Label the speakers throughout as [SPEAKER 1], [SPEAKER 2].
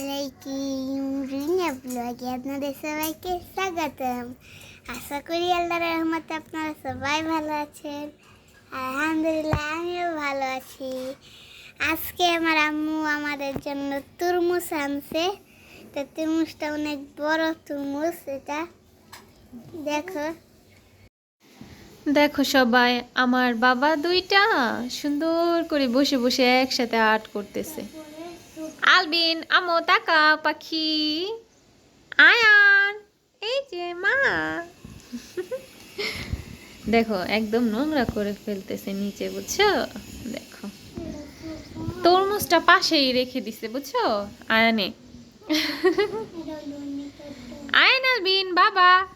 [SPEAKER 1] আলাইকুম রিনা ব্লগে আপনাদের সবাইকে স্বাগতম। আশা করি আল্লাহর রহমতে আপনারা সবাই ভালো আছেন। আলহামদুলিল্লাহ, আমিও ভালো আছি। আজকে আমার আম্মু আমাদের জন্য তরমুজ আনছে। তো তরমুজটা অনেক বড় তরমুজ, এটা দেখো।
[SPEAKER 2] দেখো সবাই, আমার বাবা দুইটা সুন্দর করে বসে বসে একসাথে আর্ট করতেছে। আলবিন, আমো, তাকা, পাখি। আয়ান, এই যে মা। দেখো, একদম নোংরা করে ফেলতেছে নিচে, বুঝছ? দেখো। তরমুজটা পাশেই রেখে দিছে, বুঝছ? আয়ানে। আয়ান, আলবিন, বাবা।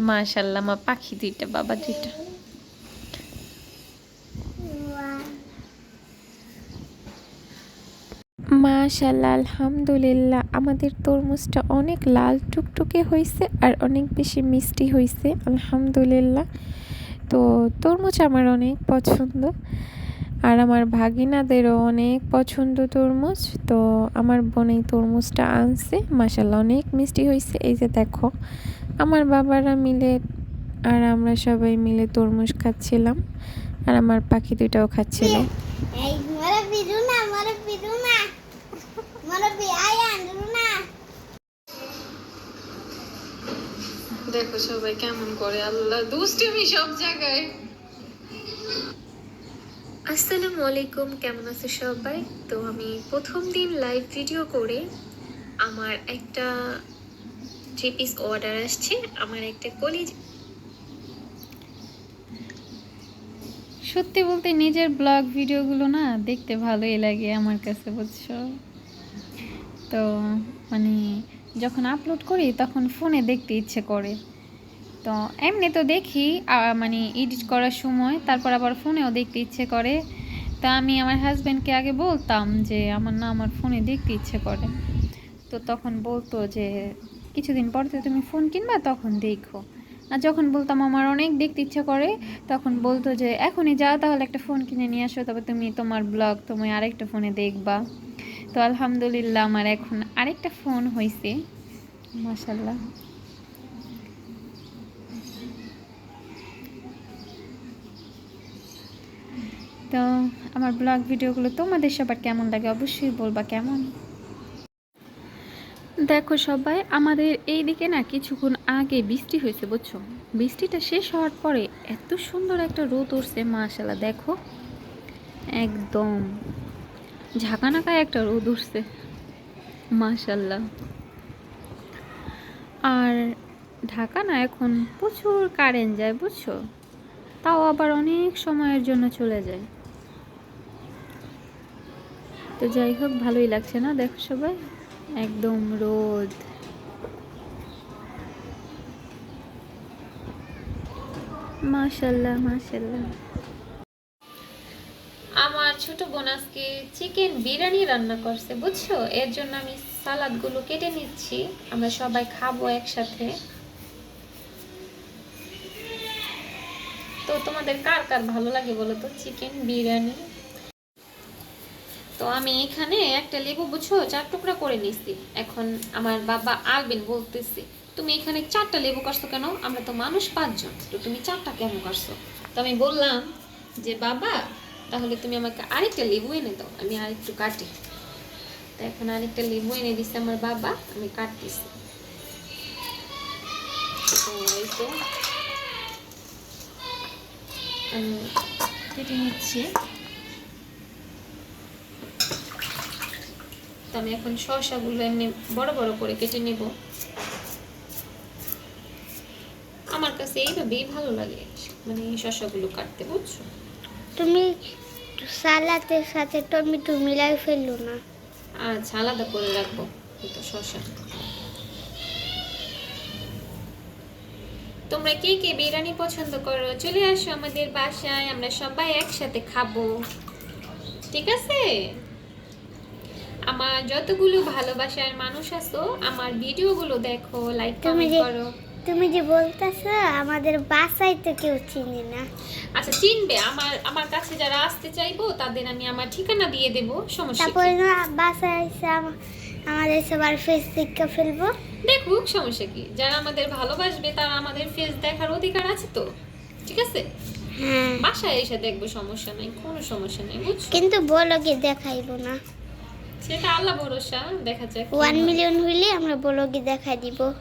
[SPEAKER 2] মাশাল্লাহ, মা পাখি দুইটা, বাবা দুইটা। মাশাল্লাহ, আলহামদুলিল্লাহ। আমাদের তরমুজটা অনেক লাল টুকটুকে হয়েছে আর অনেক বেশি মিষ্টি হয়েছে আলহামদুলিল্লাহ। তো তরমুজ আমার অনেক পছন্দ আর আমার ভাগিনাদেরও অনেক পছন্দ তরমুজ। তো আমার বোন এই তরমুজটা আনছে, মাশাল্লাহ অনেক মিষ্টি হয়েছে এই যে দেখো, আমার বাবারা মিলে আর আমরা সবাই মিলে তরমুজ খাচ্ছিলাম আর আমার পাখি দুটাও খাচ্ছিল
[SPEAKER 1] এই মরবি রুনা মরবি রুনা মরবি আয়ান রুনা
[SPEAKER 2] দেখো সবাই কেমন করে, আল্লাহ দুষ্টুমি সব জায়গায়। আসসালামু আলাইকুম, কেমন আছে সবাই? তো আমি প্রথম দিন লাইভ ভিডিও করে আমার একটা থ্রি পিস অর্ডার আসছে, আমার একটা কলেজ সত্যি বলতে নিজের ব্লগ ভিডিওগুলো না দেখতে ভালোই লাগে আমার কাছে, বুঝছ? তো মানে যখন আপলোড করি, তখন ফোনে দেখতে ইচ্ছে করে। তো এমনি তো দেখি মানে এডিট করার সময়, তারপর আবার ফোনেও দেখতে ইচ্ছে করে। তা আমি আমার হাজব্যান্ডকে আগে বলতাম যে, আমার না, আমার ফোনে দেখতে ইচ্ছে করে। তো তখন বলতো যে, কিছুদিন পর তো তুমি ফোন কিনবা, তখন দেখো। আর যখন বলতাম, আমার অনেক দেখতে ইচ্ছে করে, তখন বলতো যে, এখনই যাও, তাহলে একটা ফোন কিনে নিয়ে আসো, তবে তুমি তোমার ব্লগ তুমি আরেকটা ফোনে দেখবা। তো আলহামদুলিল্লাহ আমার এখন আরেকটা ফোন হয়েছে মাসাল্লাহ তো আমার ব্লগ ভিডিওগুলো তোমাদের সবার কেমন লাগে অবশ্যই বলবা কেমন? দেখো সবাই, আমাদের এই দিকে না কিছুক্ষণ আগে বৃষ্টি হয়েছে, বুঝছ? বৃষ্টিটা শেষ হওয়ার পরে এত সুন্দর একটা রোদ উঠছে মাশাল্লাহ দেখো। একদম। ঝাঁকানাকায় একটা রোদ উঠছে। মাশাল্লাহ আর ঢাকা না এখন প্রচুর কারেন্ট যায়, বুঝছ? তাও আবার অনেক সময়ের জন্য চলে যায়। তো যাই হোক, ভালোই লাগছে না দেখো সবাই? একদম রোদ। মাশাল্লাহ মাশাল্লাহ ছোট বোন আজকে চিকেন বিরিয়ানি রান্না করছে, বুঝছ? এর জন্য আমি সালাদগুলো কেটে নিচ্ছি। আমরা সবাই খাব একসাথে। তো তোমাদের কার কার ভালো লাগে বলো তো? চিকেন বিরিয়ানি? তো আমি এখানে একটা লেবু, বুঝছ? চার টুকরা করে নিচ্ছি এখন আমার বাবা আলবেন বলতেছে, তুমি এখানে চারটা লেবু কাটছো কেন? আমরা তো মানুষ পাঁচজন। তো তুমি চারটা কেন কাটছো তো আমি বললাম যে, বাবা তাহলে তুমি আমাকে আরেকটা লেবু এনে দাও, আমি আরেকটু কাটি। তো এখন আরেকটা লেবু এনে দিচ্ছে আমার বাবা, আমি কাটতেছি। আমি কেটে নিচ্ছি। তো আমি এখন শসাগুলো এমনি বড় বড় করে কেটে নেব। আমার কাছে এইভাবেই ভালো লাগে মানে এই শসাগুলো কাটতে, বুঝছ?
[SPEAKER 1] তুমি সালাতের সাথে টমেটো মিলাই ফেলল না।
[SPEAKER 2] আচ্ছা আলাদা করে রাখব তো শসা। তোমরা কে কে বিরিয়ানি পছন্দ করো? চলে আসো আমাদের বাসায় আমরা সবাই একসাথে খাব। ঠিক আছে? আমার যতগুলো ভালোবাসার মানুষ আছো আমার ভিডিওগুলো দেখো লাইক কমেন্ট করো।
[SPEAKER 1] তুমি যে বলতেছো আমাদের বাসায় তো কেউ চিনি না।
[SPEAKER 3] আচ্ছা চিনবে। আমার আমার কাছে যারা আসতে চাইব তাদের আমি আমার ঠিকানা দিয়ে দেব। সমস্যা
[SPEAKER 1] তারপরে না বাসায় এসে আম- আমাদের সবার ফেস দেখে ফেলব।
[SPEAKER 3] দেখুক সমস্যা কি? যারা আমাদের ভালোবাসবে তারা আমাদের ফেস দেখার অধিকার আছে তো? ঠিক আছে?
[SPEAKER 1] হ্যাঁ।
[SPEAKER 3] বাসায় এসে দেখব সমস্যা নাই কোনো সমস্যা নাই বুঝছ?
[SPEAKER 1] কিন্তু বলো কি দেখাইবো না?
[SPEAKER 3] সেটা আল্লাহ ভরসা দেখা যাক
[SPEAKER 1] ওয়ান মিলিয়ন হইলে আমরা ব্লগে দেখাই দিব।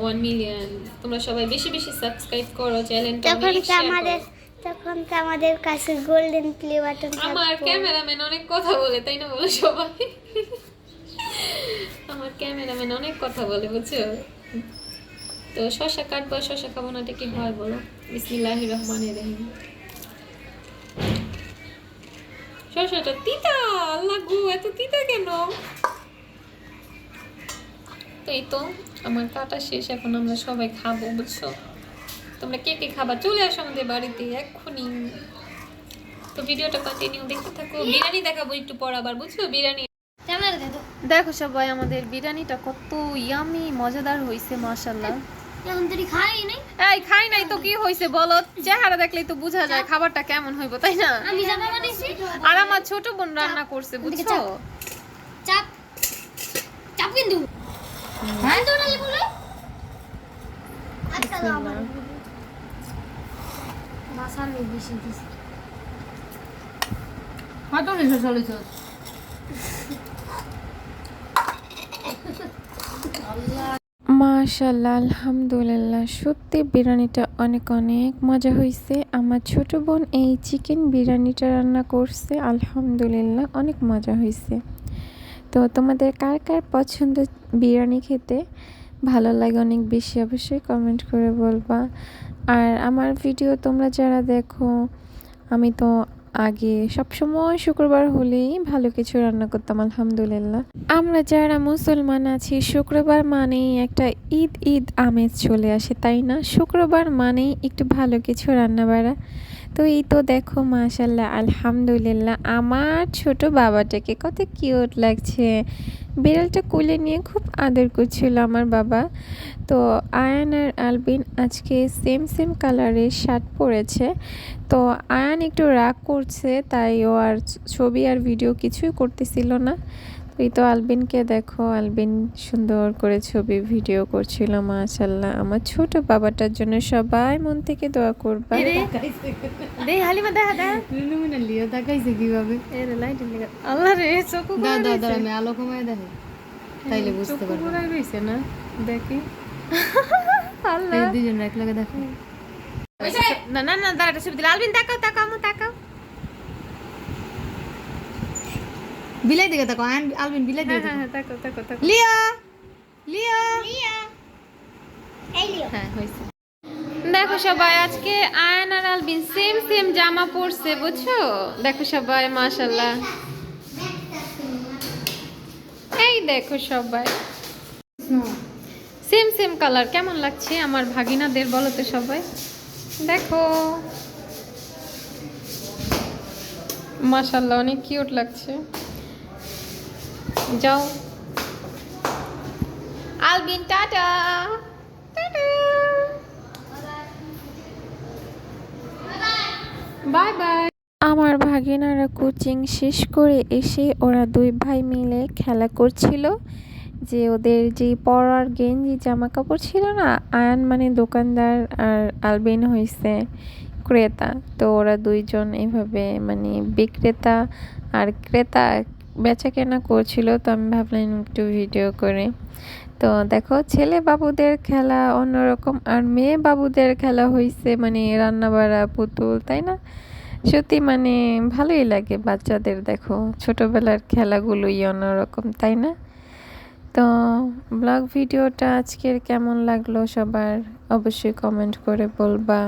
[SPEAKER 3] ওয়ান মিলিয়ন তোমরা সবাই বেশি বেশি সাবস্ক্রাইব করো চ্যানেলটা
[SPEAKER 1] তখন তো আমাদের তখন তো আমাদের কাছে গোল্ডেন প্লে বাটন
[SPEAKER 3] আমার ক্যামেরাম্যান অনেক কথা বলে তাই না বলো সবাই? আমার ক্যামেরাম্যান অনেক কথা বলে বুঝছ? তো শশা কাটবো শশা খাব না কি হয় বলো? বিসমিল্লাহ রহমানের রহিম। শশাটা তিতা আল্লাহ গো এত তিতা কেন? তো এই তো আমার কাটা শেষ এখন আমরা সবাই খাব বুঝছ? তোমরা কে কে খাবার চলে আসো আমাদের বাড়িতে এক্ষুনি। তো ভিডিওটা কন্টিনিউ দেখতে থাকো। বিরিয়ানি দেখাবো একটু পর আবার বুঝছ? বিরিয়ানি দেখো সবাই আমাদের বিরিয়ানিটা কত ইয়ামি মজাদার হয়েছে মাশাল্লাহ
[SPEAKER 1] খাই নাই
[SPEAKER 3] এই খাই নাই তো কি হয়েছে বলো? চেহারা দেখলেই তো বোঝা যায় খাবারটা কেমন হইব তাই না?
[SPEAKER 1] আমি
[SPEAKER 3] আর আমার ছোট বোন রান্না করছে বুঝছ?
[SPEAKER 1] চাপ চাপ কিন্তু। হ্যাঁ বলে? আচ্ছা আমার। মাসালে বেশি দিছি।
[SPEAKER 4] কত কিছু চলেছ
[SPEAKER 2] মাশাল্লাহ আলহামদুলিল্লাহ। সত্যি বিরিয়ানিটা অনেক অনেক মজা হয়েছে আমার ছোট বোন এই চিকেন বিরিয়ানিটা রান্না করছে। আলহামদুলিল্লাহ অনেক মজা হয়েছে তো তোমাদের কার কার পছন্দ বিরিয়ানি খেতে? ভালো লাগে অনেক বেশি অবশ্যই কমেন্ট করে বলবা। আর আমার ভিডিও তোমরা যারা দেখো, আমি তো আগে সবসময় শুক্রবার হলেই ভালো কিছু রান্না করতাম, আলহামদুলিল্লাহ। আমরা যারা মুসলমান আছি, শুক্রবার মানেই একটা ঈদ ঈদ আমেজ চলে আসে, তাই না? শুক্রবার মানেই একটু ভালো কিছু রান্না বাড়া তো এই তো দেখো মাশাল্লাহ আলহামদুলিল্লাহ। আমার ছোট বাবাটাকে কত কিউট লাগছে। বিড়ালটা কোলে নিয়ে খুব আদর করছিল আমার বাবা। তো আয়ান আর আলবিন আজকে সেম সেম কালারের শার্ট পরেছে। তো আয়ান একটু রাগ করছে, তাই ও আর ছবি আর ভিডিও কিছুই করতেছিল না। এই তো আলবিনকে দেখো আলবিন সুন্দর করে ছবি ভিডিও করছিল মাশাল্লাহ আমার ছোট বাবাটার জন্য সবাই মন থেকে দোয়া করবা।
[SPEAKER 3] দে হালিমা দেখা দেখা।
[SPEAKER 4] নুনুমিনা লিও তাকাইছে কীভাবে?
[SPEAKER 3] এর লাইট আল্লাহ রে চোখ
[SPEAKER 4] দাদা দাদা আমি আলো কমায় দেখে। তাইলে বুঝতে
[SPEAKER 3] চোখ
[SPEAKER 4] পারব।
[SPEAKER 3] পুরাই রইছে না? দেখি। আল্লাহ।
[SPEAKER 4] এই দুজন এক লাগে দেখো।
[SPEAKER 3] না না না দাঁড়াটা ছবি দিলে আলবিন তাকাও তাকাও আমু তাকাও।
[SPEAKER 4] বিলাই দিকে তাকো আন আলবিন বিলাই
[SPEAKER 3] হ্যাঁ
[SPEAKER 4] দিকে
[SPEAKER 3] হ্যাঁ
[SPEAKER 4] তাকো।
[SPEAKER 3] হ্যাঁ তাকাও তাকাও তাকাও
[SPEAKER 4] লিয়া লিয়া
[SPEAKER 1] এই লিও
[SPEAKER 4] হ্যাঁ হইছে
[SPEAKER 3] দেখো সবাই আজকে আয়ন আর আলবিন সেম সেম জামা পরছে বুঝছ? দেখো সবাই মাশাল্লাহ এই দেখো সবাই। সেম সেম কালার কেমন লাগছে আমার ভাগিনাদের বলো তো সবাই? দেখো। মাশাল্লাহ অনেক কিউট লাগছে। যাও আলবিন টাটা বাই বাই
[SPEAKER 2] আমার ভাগিনারা কোচিং শেষ করে এসে ওরা দুই ভাই মিলে খেলা করছিল। যে ওদের যে পরার গেঞ্জি জামা কাপড় ছিল না, আয়ান মানে দোকানদার আর আলবিন হয়েছে ক্রেতা। তো ওরা দুইজন এভাবে মানে বিক্রেতা আর ক্রেতা বেচা কেনা করছিল, তো আমি ভাবলাম একটু ভিডিও করে। তো দেখো, ছেলে বাবুদের খেলা অন্যরকম, আর মেয়ে বাবুদের খেলা হয়েছে মানে রান্নাবাড়া পুতুল, তাই না? সত্যি মানে ভালোই লাগে বাচ্চাদের, দেখো। ছোটবেলার খেলাগুলোই অন্যরকম, তাই না? তো ব্লগ ভিডিওটা আজকের কেমন লাগল সবার? অবশ্যই কমেন্ট করে বলবা।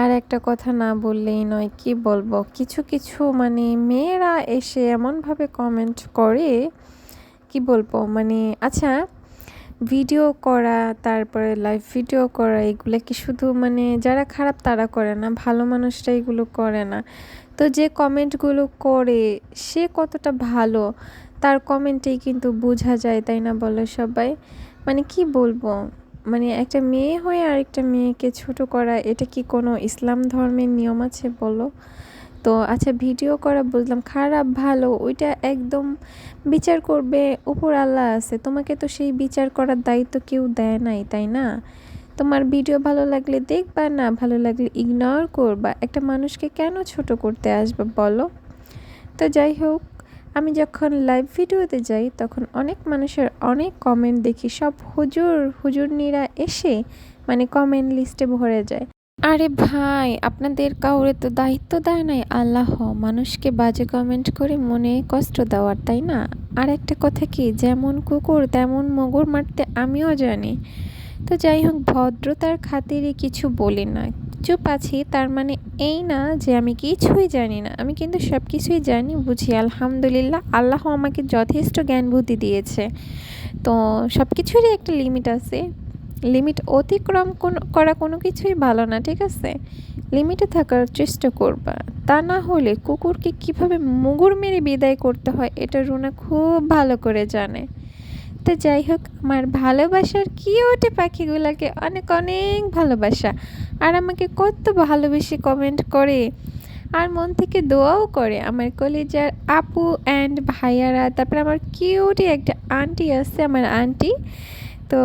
[SPEAKER 2] আর একটা কথা না বললেই নয়, কি বলব? কিছু কিছু মানে মেয়েরা এসে এমনভাবে কমেন্ট করে, কি বলব? মানে আচ্ছা ভিডিও করা, তারপরে লাইভ ভিডিও করা, এগুলো কি শুধু মানে যারা খারাপ তারা করে না, ভালো মানুষরা এগুলো করে না। তো যে কমেন্টগুলো করে, সে কতটা ভালো, তার কমেন্টেই কিন্তু বোঝা যায়, তাই না বলো সবাই? মানে কি বলব? মানে একটা মেয়ে হয়ে আরেকটা মেয়েকে ছোট করা, এটা কি কোনো ইসলাম ধর্মের নিয়ম আছে বলো? তো আচ্ছা ভিডিও করা বুঝলাম, খারাপ, ভালো, ওইটা একদম বিচার করবে, উপর আল্লাহ আছে, তোমাকে তো সেই বিচার করার দায়িত্ব কেউ দেয় নাই, তাই না? তোমার ভিডিও ভালো লাগলে দেখবা, না ভালো লাগলে ইগনোর করবা, একটা মানুষকে কেন ছোট করতে আসবে বলো? তো যাই হোক আমি যখন লাইভ ভিডিওতে যাই, তখন অনেক মানুষের অনেক কমেন্ট দেখি। সব হুজুর, হুজুরনিরা এসে মানে কমেন্ট লিস্টে ভরে যায়। আরে ভাই, আপনাদের কাউরে তো দায়িত্ব দেয় নাই। আল্লাহ, মানুষকে বাজে কমেন্ট করে মনে কষ্ট দেওয়ার, তাই না? আর একটা কথা কি, যেমন কুকুর, তেমন মগুর মারতে আমিও জানি। তো যাই হোক, ভদ্রতার খাতিরে কিছু বলি না। চুপ আছি তার মানে এই না যে আমি কিছুই জানি না। আমি কিন্তু সব কিছুই জানি, বুঝি, আলহামদুলিল্লাহ। আল্লাহ আমাকে যথেষ্ট জ্ঞান বুদ্ধি দিয়েছে। তো সব কিছুরই একটা লিমিট আছে। লিমিট অতিক্রম করা কোনো কিছুই ভালো না, ঠিক আছে? লিমিটে থাকার চেষ্টা করবা। তা না হলে কুকুরকে কীভাবে মুগুর মেরে বিদায় করতে হয়, এটা রুনা খুব ভালো করে জানে। তো যাই হোক, আমার ভালোবাসার কিউটে পাখিগুলোকে? অনেক অনেক ভালোবাসা। আর আমাকে কত ভালোবেসে কমেন্ট করে। আর মন থেকে দোয়াও করে। আমার কলেজার আপু অ্যান্ড ভাইয়ারা, তারপরে আমার কিউটি একটা আন্টি আছে, আমার আন্টি তো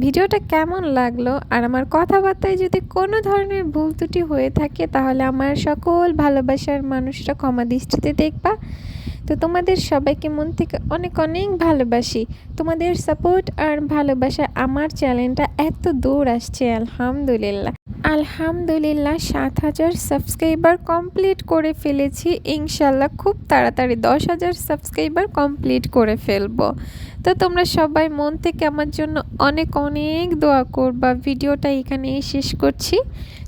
[SPEAKER 2] ভিডিওটা কেমন লাগল? আর আমার কথাবার্তায় যদি কোনো ধরনের ভুল ত্রুটি হয়ে থাকে, তাহলে আমার সকল ভালোবাসার মানুষরা ক্ষমা দৃষ্টিতে দেখবা। তো তোমাদের সবাইকে মন থেকে অনেক অনেক ভালোবাসি। তোমাদের সাপোর্ট আর ভালোবাসা আমার চ্যানেলটা এত দূর আসছে, আলহামদুলিল্লাহ। আলহামদুলিল্লাহ, সাত হাজার সাবস্ক্রাইবার কমপ্লিট করে ফেলেছি। ইনশাল্লাহ খুব তাড়াতাড়ি দশ হাজার সাবস্ক্রাইবার কমপ্লিট করে ফেলব। তো তোমরা সবাই মন থেকে আমার জন্য অনেক অনেক দোয়া করবা। ভিডিওটা এখানেই শেষ করছি।